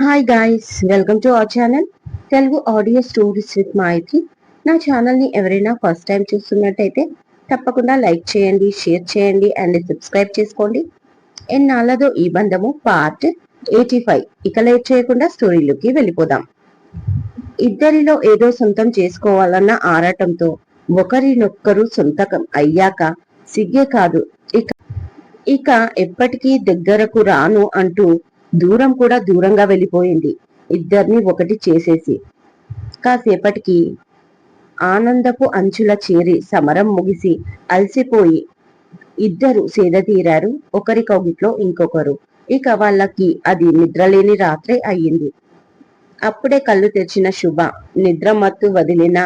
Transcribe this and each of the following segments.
Hi guys welcome to our channel Telugu audio stories with Maithri నా ఛానల్ని ఎవరైనా first time చూస్తున్నట్టయితే తప్పకుండా లైక్ చేయండి షేర్ చేయండి అండ్ సబ్స్క్రైబ్ చేసుకోండి. ఎన్నాళ్ళదో ఈ బంధము పార్ట్ ఎయిటీ ఫైవ్ ఇక లేట్ చేయకుండా స్టోరీలోకి వెళ్ళిపోదాం. ఇద్దరిలో ఏదో సొంతం చేసుకోవాలన్న ఆరాటంతో ఒకరినొక్కరు సొంతకం అయ్యాక సిగ్గే కాదు. ఇక ఇక ఎప్పటికీ దగ్గరకు రాను అంటూ దూరం కూడా దూరంగా వెళ్ళిపోయింది. ఇద్దరిని ఒకటి చేసేసి. కాసేపటికి ఆనందపు అంచుల చేరి సమరం ముగిసి అలసిపోయి ఇద్దరు సేద తీరారు. ఒకరి కౌగిట్లో ఇంకొకరు. ఇక వాళ్ళకి అది నిద్రలేని రాత్రే అయ్యింది. అప్పుడే కళ్ళు తెరిచిన శుభ నిద్ర మత్తు వదిలినా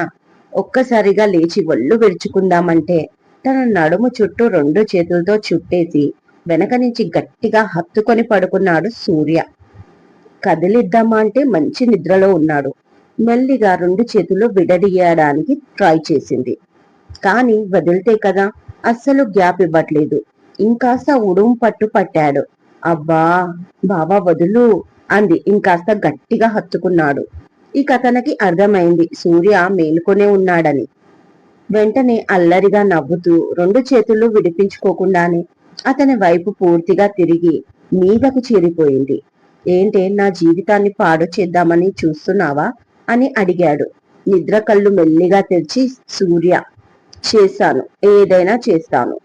ఒక్కసారిగా లేచి ఒళ్ళు విరుచుకుందామంటే తన నడుము చుట్టూ రెండు చేతులతో చుట్టేసి వెనక నుంచి గట్టిగా హత్తుకొని పడుకున్నాడు సూర్య. కదిలిద్దామా అంటే మంచి నిద్రలో ఉన్నాడు. మెల్లిగా రెండు చేతులు విడదీయడానికి ట్రై చేసింది. కానీ వదిలితే కదా? అస్సలు గ్యాప్ ఇవ్వట్లేదు. ఇంకాస్త ఉడుం పట్టు పట్టాడు. అబ్బా బాబా వదులు అంది. ఇంకాస్త గట్టిగా హత్తుకున్నాడు. ఇక కథనకి అర్థమైంది. సూర్య మేలుకొనే ఉన్నాడని. వెంటనే అల్లరిగా నవ్వుతూ రెండు చేతులు విడిపించుకోకుండానే అతని వైపు పూర్తిగా తిరిగి మీదకు చేరిపోయింది. ఏంటే నా జీవితాన్ని పాడు చేద్దామని చూస్తున్నావా? అని అడిగాడు. నిద్ర కళ్ళు మెల్లిగా తెరిచి సూర్య చేశాను. ఏదైనా చేస్తాను.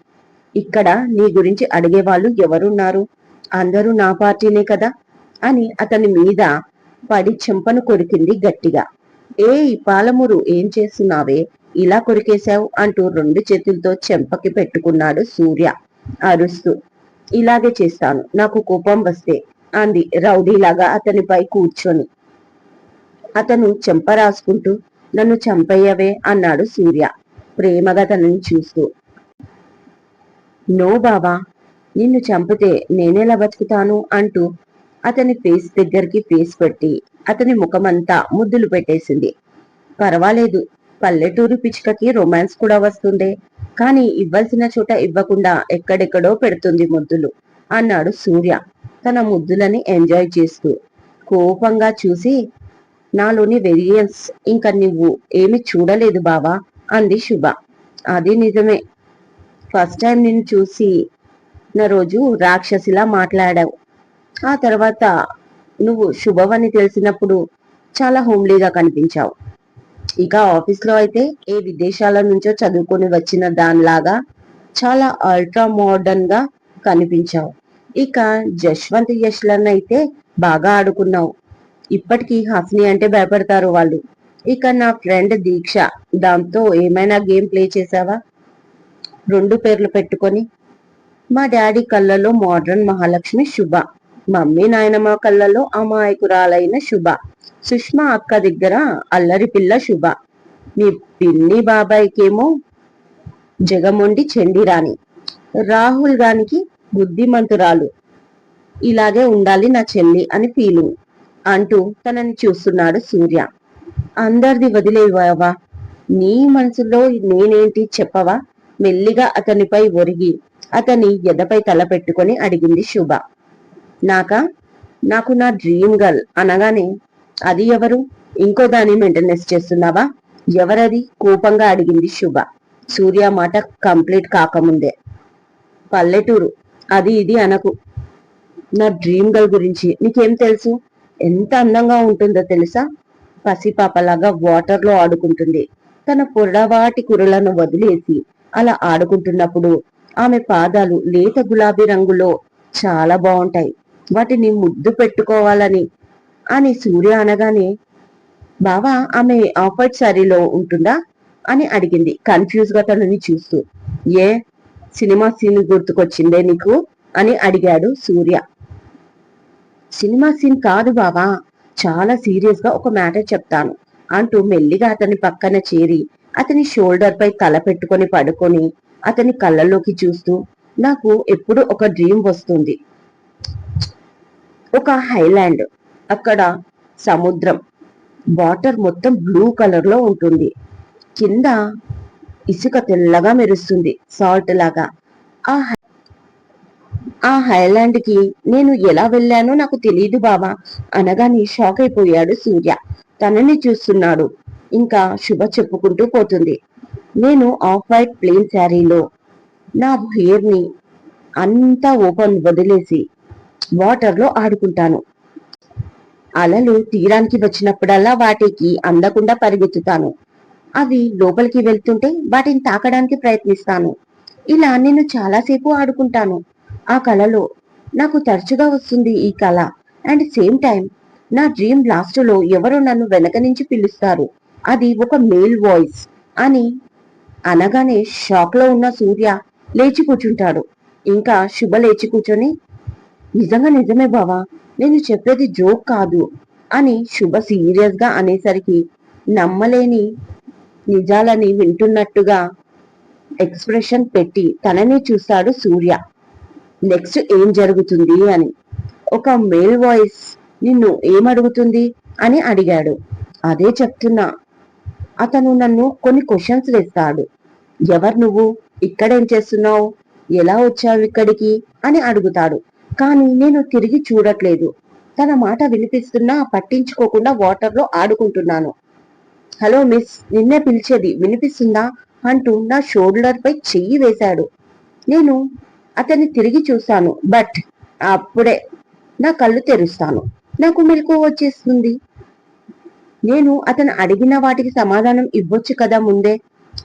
ఇక్కడ నీ గురించి అడిగేవాళ్ళు ఎవరున్నారు? అందరూ నా పార్టీనే కదా? అని అతని మీద పడి చెంపను కొరికింది గట్టిగా. ఏ పాలమురు ఏం చేస్తున్నావే? ఇలా కొరికేశావు అంటూ రెండు చేతులతో చెంపకి పెట్టుకున్నాడు సూర్య. అరుస్తూ ఇలాగే చేస్తాను. నాకు కోపం వస్తే అంది రౌడీలాగా అతనిపై కూర్చొని. అతను చెంప రాసుకుంటూ నన్ను చంపయ్యవే అన్నాడు సూర్య ప్రేమగా తనని చూస్తూ. నో బాబా నిన్ను చంపితే నేనెలా బతుకుతాను? అంటూ అతని ఫేస్ దగ్గరికి ఫేస్ పెట్టి అతని ముఖమంతా ముద్దులు పెట్టేసింది. పర్వాలేదు పల్లెటూరు పిచ్చుకకి రొమాన్స్ కూడా వస్తుందే. కానీ ఇవ్వాల్సిన చోట ఇవ్వకుండా ఎక్కడెక్కడో పెడుతుంది ముద్దులు అన్నాడు సూర్య. తన ముద్దులని ఎంజాయ్ చేస్తూ కోపంగా చూసి నాలోని వెరియన్స్ ఇంకా నువ్వు ఏమి చూడలేదు బావా అంది శుభ. అది నిజమే. ఫస్ట్ టైం నిన్ను చూసి నా రోజు రాక్షసిలా మాట్లాడావు. ఆ తర్వాత నువ్వు శుభవని తెలిసినప్పుడు చాలా హోమ్లీగా కనిపించావు. ఇక ఆఫీస్లో అయితే ఏ విదేశాల నుంచో చదువుకొని వచ్చిన దానిలాగా చాలా అల్ట్రా మోడర్న్గా కనిపించావు. ఇక జశ్వంత్ యశ్లన్ అయితే బాగా ఆడుకున్నావు. ఇప్పటికీ హస్ని అంటే భయపడతారు వాళ్ళు. ఇక నా ఫ్రెండ్ దీక్ష దాంతో ఏమైనా గేమ్ ప్లే చేసావా? రెండు పేర్లు పెట్టుకొని. మా డాడీ కళ్ళలో మోడ్రన్ మహాలక్ష్మి శుభ. మమ్మీ నాయనమ్మ కళ్ళలో అమాయకురాలైన శుభ. సుష్మా అక్క దగ్గర అల్లరి పిల్ల శుభ. మీ పిన్ని బాబాయ్కేమో జగమొండి చెండిరాని రాహుల్ గానికి బుద్ధిమంతురాలు. ఇలాగే ఉండాలి నా చెల్లి అని ఫీలింగ్ అంటూ తనని చూస్తున్నాడు సూర్య. అందరిది వదిలేవావా నీ మనసులో నేనేంటి చెప్పవా? మెల్లిగా అతనిపై ఒరిగి అతని ఎదపై తల పెట్టుకొని అడిగింది శుభ. నాక? నాకు నా డ్రీమ్ గర్ల్ అనగానే అది ఎవరు? ఇంకో దాని మెయింటెనెన్స్ చేస్తున్నావా? ఎవరది? కోపంగా అడిగింది శుభ. సూర్య మాట కంప్లీట్ కాకముందే. పల్లెటూరు. అది ఇది అనకు. నా డ్రీమ్ గర్ల్ గురించి నీకేం తెలుసు? ఎంత అందంగా ఉంటుందో తెలుసా? పసిపాపలాగా వాటర్లో ఆడుకుంటుంది. తన పొడవాటి కురలను వదిలేసి అలా ఆడుకుంటున్నప్పుడు ఆమె పాదాలు లేత గులాబీ రంగులో చాలా బాగుంటాయి. వాటిని ముద్దు పెట్టుకోవాలని అని సూర్య అనగానే బావా ఆమె ఆఫర్డ్ శారీలో ఉంటుందా? అని అడిగింది కన్ఫ్యూజ్గా తనని చూస్తూ. ఏ సినిమా సీన్ గుర్తుకొచ్చిందే నీకు? అని అడిగాడు సూర్య. సినిమా సీన్ కాదు బావా చాలా సీరియస్గా ఒక మ్యాటర్ చెప్తాను అంటూ మెల్లిగా అతని పక్కన చేరి అతని షోల్డర్ పై తల పెట్టుకొని పడుకొని అతని కళ్ళలోకి చూస్తూ నాకు ఎప్పుడు ఒక డ్రీమ్ వస్తుంది ఒక హైలాండ్ అక్కడ సముద్రం. వాటర్ మొత్తం బ్లూ కలర్లో ఉంటుంది. కింద ఇసుక తెల్లగా మెరుస్తుంది సాల్ట్ లాగా. ఆ ఆ హైలాండ్కి నేను ఎలా వెళ్ళానో నాకు తెలియదు బావా అనగానే షాక్ అయిపోయాడు సూర్య. తనని చూస్తున్నాడు. ఇంకా శుభ చెప్పుకుంటూ పోతుంది. నేను ఆఫ్ వైట్ ప్లేన్ శారీలో నా హెయిర్ని అంతా ఓపెన్ వదిలేసి వాటర్లో ఆడుకుంటాను. అలలు తీరానికి వచ్చినప్పుడల్లా వాటికి అందకుండా పరిగెత్తుతాను. అవి లోపలికి వెళ్తుంటే వాటిని తాకడానికి ప్రయత్నిస్తాను. ఇలా నేను చాలాసేపు ఆడుకుంటాను. ఆ కళలో నాకు తరచుగా వస్తుంది ఈ కళ. అండ్ సేమ్ టైం నా డ్రీమ్ లాస్ట్లో ఎవరు ఎవరో నన్ను వెనక నుంచి పిలుస్తారు. అది ఒక మేల్ వాయిస్ అని అనగానే షాక్లో ఉన్న సూర్య లేచి కూర్చుంటాడు. ఇంకా శుభ లేచి కూర్చొని నిజంగా నిజమే బావా నేను చెప్పేది జోక్ కాదు అని శుభ సీరియస్గా అనేసరికి నమ్మలేని నిజాలని వింటున్నట్టుగా ఎక్స్ప్రెషన్ పెట్టి తనని చూస్తాడు సూర్య. నెక్స్ట్ ఏం జరుగుతుంది అని. ఒక మేల్ వాయిస్ నిన్ను ఏమడుగుతుంది అని అడిగాడు. అదే చెప్తున్నా. అతను నన్ను కొన్ని క్వశ్చన్స్ వేస్తాడు. ఎవరు నువ్వు? ఇక్కడేం చేస్తున్నావు? ఎలా వచ్చావు ఇక్కడికి? అని అడుగుతాడు. కానీ నేను తిరిగి చూడట్లేదు. తన మాట వినిపిస్తున్నా పట్టించుకోకుండా వాటర్లో ఆడుకుంటున్నాను. హలో మిస్ నిన్నే పిలిచేది వినిపిస్తుందా? అంటూ నా షోల్డర్ పై చెయ్యి వేశాడు. నేను అతన్ని తిరిగి చూశాను బట్ అప్పుడే నా కళ్ళు తెరుస్తాను. నాకు మెలకు వచ్చేస్తుంది. నేను అతను అడిగిన వాటికి సమాధానం ఇవ్వొచ్చు కదా ముందే?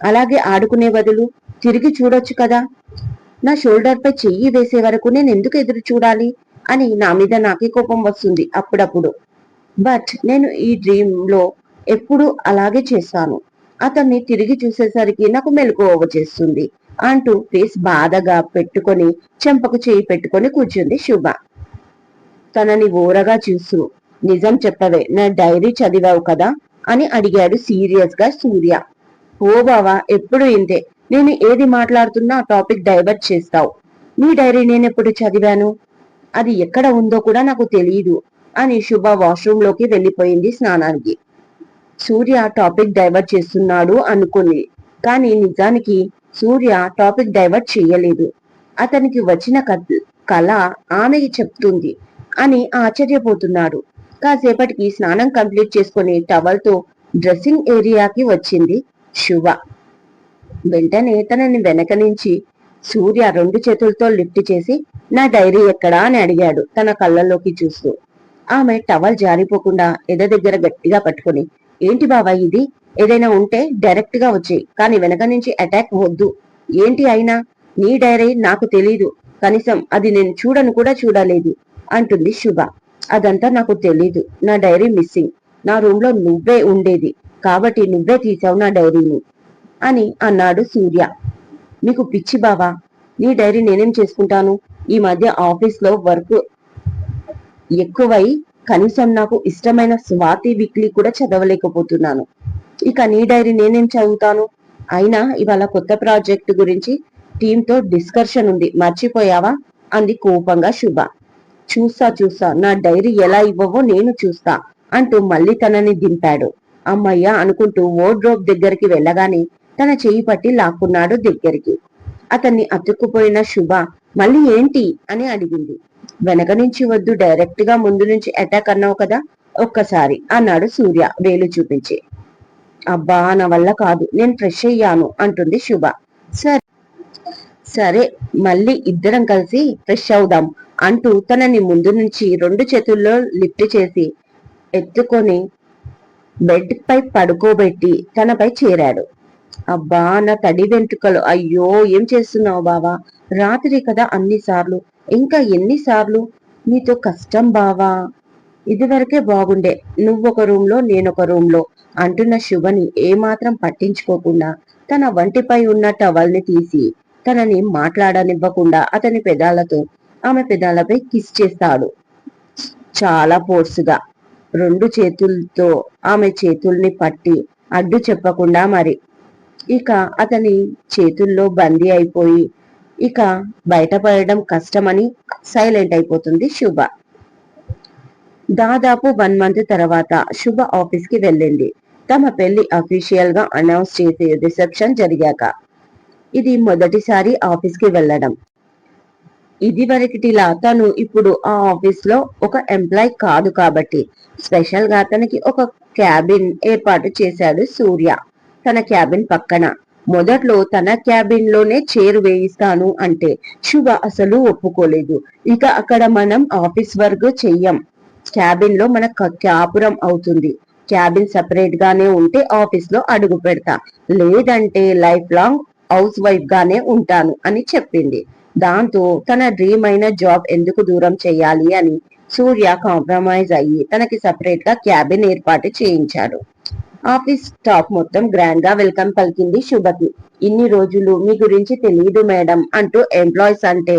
అలాగే ఆడుకునే బదులు తిరిగి చూడొచ్చు కదా? నా షోల్డర్ పై చెయ్యి వేసే వరకు నేను ఎందుకు ఎదురు చూడాలి? అని నా మీద నాకే కోపం వస్తుంది అప్పుడప్పుడు. బట్ నేను ఈ డ్రీమ్లో ఎప్పుడు అలాగే చేస్తాను అతన్ని తిరిగి చూసేసరికి నాకు మెలకువ చేస్తుంది అంటూ ఫేస్ బాధగా పెట్టుకొని చెంపకు చేయి పెట్టుకొని కూర్చుంది శుభ. తనని ఓరగా చూస్తూ నిజం చెప్పవే నా డైరీ చదివావు కదా? అని అడిగాడు సీరియస్గా సూర్య. ఓ బావా ఎప్పుడు ఇంతే? నేను ఏది మాట్లాడుతున్నా ఆ టాపిక్ డైవర్ట్ చేస్తావు. నీ డైరీ నేనెప్పుడు చదివాను? అది ఎక్కడ ఉందో కూడా నాకు తెలియదు అని శుభ వాష్రూమ్లోకి వెళ్ళిపోయింది స్నానానికి. సూర్య టాపిక్ డైవర్ట్ చేస్తున్నాడు అనుకుంది. కానీ నిజానికి సూర్య టాపిక్ డైవర్ట్ చేయలేదు. అతనికి వచ్చిన కళ ఆమెకి చెప్తుంది అని ఆశ్చర్యపోతున్నాడు. కాసేపటికి స్నానం కంప్లీట్ చేసుకుని టవల్తో డ్రెస్సింగ్ ఏరియాకి వచ్చింది శుభ. వెంటనే తనని వెనక నుంచి సూర్య రెండు చేతులతో లిఫ్ట్ చేసి నా డైరీ ఎక్కడా? అని అడిగాడు తన కళ్ళల్లోకి చూస్తూ. ఆమె టవల్ జారిపోకుండా ఎద దగ్గర గట్టిగా పట్టుకుని ఏంటి బాబా ఇది? ఏదైనా ఉంటే డైరెక్ట్గా వచ్చి కానీ వెనక నుంచి అటాక్ వద్దు. ఏంటి అయినా? నీ డైరీ నాకు తెలీదు. కనీసం అది నేను చూడను కూడా చూడలేదు అంటుంది శుభ. అదంతా నాకు తెలీదు. నా డైరీ మిస్సింగ్. నా రూమ్లో నువ్వే ఉండేది. కాబట్టి నువ్వే తీసావు నా డైరీని. అని అన్నాడు సూర్య. మీకు పిచ్చి బావా నీ డైరీ నేనేం చేసుకుంటాను? ఈ మధ్య ఆఫీస్లో వర్క్ ఎక్కువై కనీసం నాకు ఇష్టమైన స్వాతి వీక్లీ కూడా చదవలేకపోతున్నాను. ఇక నీ డైరీ నేనేం చదువుతాను? అయినా ఇవాళ కొత్త ప్రాజెక్ట్ గురించి టీంతో డిస్కషన్ ఉంది. మర్చిపోయావా? అంది కోపంగా శుభ. చూస్తా చూస్తా. నా డైరీ ఎలా ఇవ్వవో నేను చూస్తా అంటూ మళ్ళీ తనని దింపాడు. అమ్మయ్య అనుకుంటూ డ్రోప్ దగ్గరికి వెళ్ళగానే తన చెయ్యి పట్టి లాక్కున్నాడు దగ్గరికి. అతన్ని అతుక్కుపోయిన శుభ మళ్ళీ ఏంటి అని అడిగింది. వెనక నుంచి వద్దు డైరెక్ట్గా ముందు నుంచి అటాక్ అన్నావు కదా ఒక్కసారి అన్నాడు సూర్య వేలు చూపించి. అబ్బా నా వల్ల కాదు నేను ఫ్రెష్ అయ్యాను అంటుంది శుభ. సరే సరే మళ్ళీ ఇద్దరం కలిసి ఫ్రెష్ అవుదాం అంటూ తనని ముందు నుంచి రెండు చేతుల్లో లిఫ్ట్ చేసి ఎత్తుకొని బెడ్ పై పడుకోబెట్టి తనపై చేరాడు. అబ్బా నా తడి వెంట్రుకలు. అయ్యో ఏం చేస్తున్నావు బావా? రాత్రి కదా అన్ని సార్లు. ఇంకా ఎన్నిసార్లు నీతో కష్టం బావా. ఇదివరకే బాగుండే. నువ్వొక రూమ్ నేనొక రూమ్ అంటున్న శుభని ఏమాత్రం పట్టించుకోకుండా తన వంటిపై ఉన్న టవల్ని తీసి తనని మాట్లాడనివ్వకుండా అతని పెదాలతో ఆమె పెదాలపై కిస్ చేస్తాడు. చాలా ఫోర్సుగా. రెండు చేతులతో ఆమె చేతుల్ని పట్టి అడ్డు చెప్పకుండా మరి. ఇక అతని చేతుల్లో బందీ అయిపోయి ఇక బయటపడడం కష్టమని సైలెంట్ అయిపోతుంది శుభ. దాదాపు వన్ మంత్ తర్వాత శుభ ఆఫీస్కి వెళ్ళింది. తమ పెళ్ళి అఫీషియల్గా అనౌన్స్ చేసే రిసెప్షన్ జరిగాక ఇది మొదటిసారి ఆఫీస్కి వెళ్ళడం. ఇది వరకటిలా తను ఇప్పుడు ఆ ఆఫీస్లో ఒక ఎంప్లాయ్ కాదు కాబట్టి స్పెషల్గా తనకి ఒక క్యాబిన్ ఏర్పాటు చేశాడు సూర్య. తన క్యాబిన్ పక్కన. మొదట్లో తన క్యాబిన్లోనే చైర్ వేయిస్తాను అంటే శుభ అసలు ఒప్పుకోలేదు. ఇక అక్కడ మనం ఆఫీస్ వర్క్ చెయ్యం. క్యాబిన్లో మన క్యాపురం అవుతుంది. క్యాబిన్ సపరేట్ గానే ఉంటే ఆఫీస్లో అడుగు పెడతా. లేదంటే లైఫ్ లాంగ్ హౌస్ వైఫ్ గానే ఉంటాను అని చెప్పింది. దాంతో తన డ్రీమ్ అయిన జాబ్ ఎందుకు దూరం చేయాలి అని సూర్య కాంప్రమైజ్ అయ్యి తనకి సపరేట్గా క్యాబిన్ ఏర్పాటు చేయించాడు. ఆఫీస్ స్టాఫ్ మొత్తం గ్రాండ్గా వెల్కమ్ పలికింది శుభకి. ఇన్ని రోజులు మీ గురించి తెలియదు మేడం అంటూ ఎంప్లాయీస్ అంటే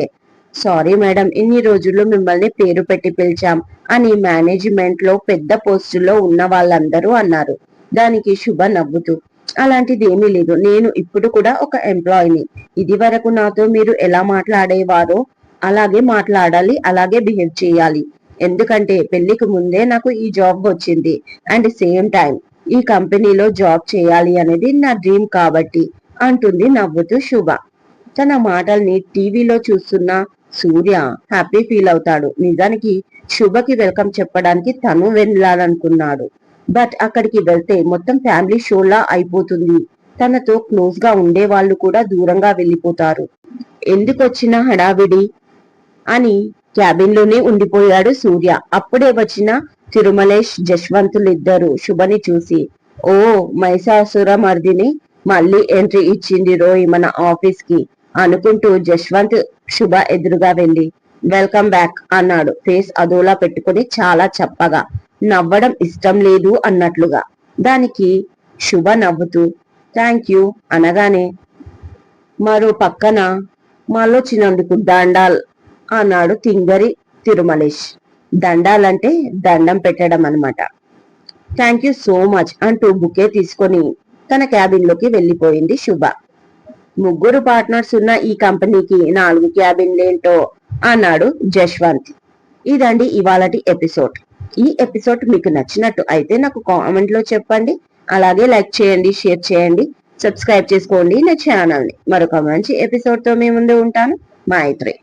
సారీ మేడం ఇన్ని రోజులు మిమ్మల్ని పేరు పెట్టి పిలిచాం అని మేనేజ్మెంట్లో పెద్ద పోస్టులో ఉన్న వాళ్ళందరూ అన్నారు. దానికి శుభ నవ్వుతూ అలాంటిది ఏమీ లేదు నేను ఇప్పుడు కూడా ఒక ఎంప్లాయీని ఇది వరకు నాతో మీరు ఎలా మాట్లాడేవారో అలాగే మాట్లాడాలి అలాగే బిహేవ్ చేయాలి. ఎందుకంటే పెళ్ళికి ముందే నాకు ఈ జాబ్ వచ్చింది అండ్ సేమ్ టైం ఈ కంపెనీలో జాబ్ చేయాలి అనేది నా డ్రీమ్ కాబట్టి అంటుంది నవ్వుతూ శుభ. తన మాటల్ని టీవీలో చూస్తున్న సూర్య హ్యాపీ ఫీల్ అవుతాడు. నిజానికి శుభకి వెల్కమ్ చెప్పడానికి తను వెళ్ళాలనుకున్నాడు. బట్ అక్కడికి వెళ్తే మొత్తం ఫ్యామిలీ షోలా అయిపోతుంది. తనతో క్లోజ్గా ఉండే వాళ్ళు కూడా దూరంగా వెళ్ళిపోతారు. ఎందుకు వచ్చిన హడావిడి అని క్యాబిన్లోనే ఉండిపోయాడు సూర్య. అప్పుడే వచ్చిన తిరుమలేష్ జశ్వంతులు ఇద్దరు శుభని చూసి ఓ మైసాసుర మర్దిని మళ్ళీ ఎంట్రీ ఇచ్చింది రోయ్ మన ఆఫీస్కి అనుకుంటూ జశ్వంత్ శుభ ఎదురుగా వెళ్ళి వెల్కమ్ బ్యాక్ అన్నాడు. ఫేస్ అదోలా పెట్టుకుని చాలా చప్పగా నవ్వడం ఇష్టం లేదు అన్నట్లుగా. దానికి శుభ నవ్వుతూ థ్యాంక్ యూ అనగానే మరో పక్కన మాలో చిన్నందుకు దండాల్ అన్నాడు తింగరి తిరుమలేష్ దండాలంటే దండం పెట్టడం అనమాట థ్యాంక్ యూ సో మచ్ అంటూ బుకే తీసుకొని తన క్యాబిన్లోకి వెళ్ళిపోయింది శుభ. ముగ్గురు పార్ట్నర్స్ ఉన్న ఈ కంపెనీకి నాలుగు క్యాబిన్లేంటో అన్నాడు జశ్వంత్. ఇదండి ఇవాళటి ఎపిసోడ్. ఈ ఎపిసోడ్ మీకు నచ్చినట్టు అయితే నాకు కామెంట్లో చెప్పండి. అలాగే లైక్ చేయండి షేర్ చేయండి సబ్స్క్రైబ్ చేసుకోండి నా ఛానల్ని. మరొక మంచి ఎపిసోడ్తో మీ ముందు ఉంటాను. మైత్రి.